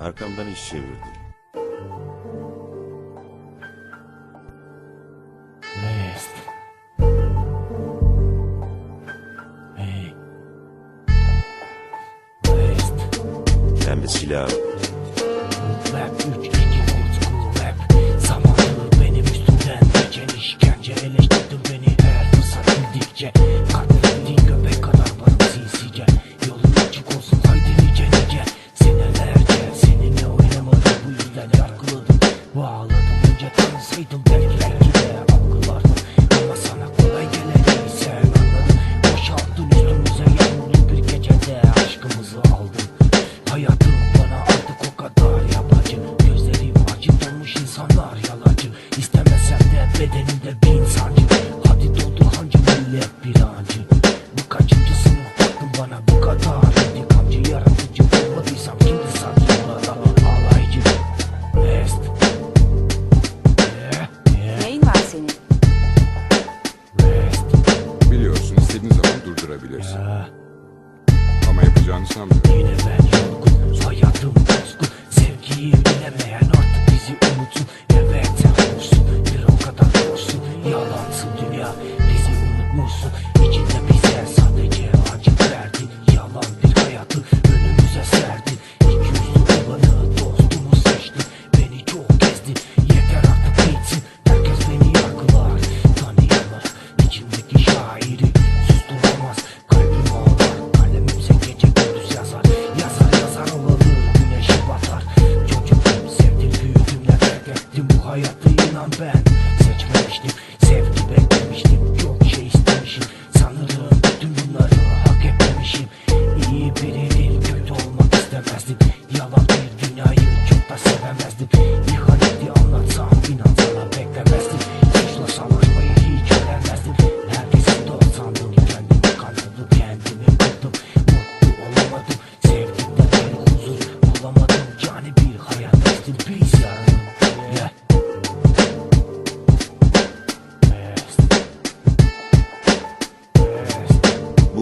Arkamdan iş çevirdim. West. Hey. West. Ben bir 3 insanlar yalancı İstemesem de bedenimde bin sancı. Hadi doldur hancı millet bir ancı Bu kaçıncı sınıf baktın bana bu kadar. İntikamcı yaratıcı olmadıysam kimdi sanki burada alaycı. West Yeah, yeah, Neyin var senin? West Biliyorsun istediğin zaman durdurabilirsin. Ah, Ama yapacağını sanmıyorum. Yine ben yorgun Hayatım bozgun. Sevgiyi bilemeyen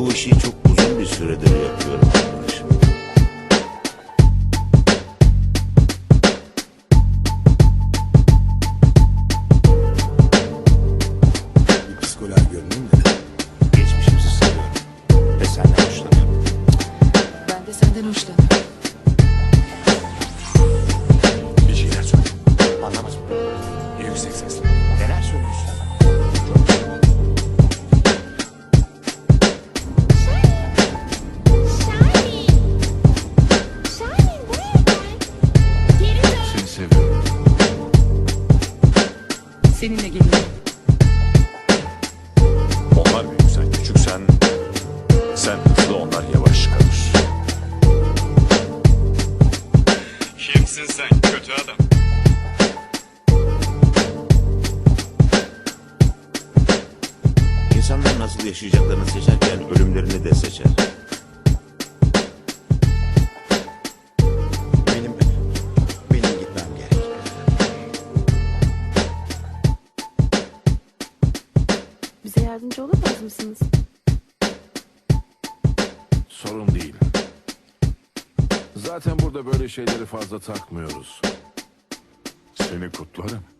Bu işi çok uzun bir süredir yapıyorum arkadaşım. Bir psikoloğa görüneyim de. Geçmişimizi seviyorum. Ve senden hoşlanıyorum. Ben de senden hoşlanıyorum. Seninle geliyorum. Onlar büyük sen küçüksen. Sen hızlı onlar yavaş kalır. Kimsin sen kötü adam? İnsanlar nasıl yaşayacaklarını seçerken ölümlerini de seçer. Mısınız? Sorun değil. Zaten burada böyle şeyleri fazla takmıyoruz. Seni kutlarım.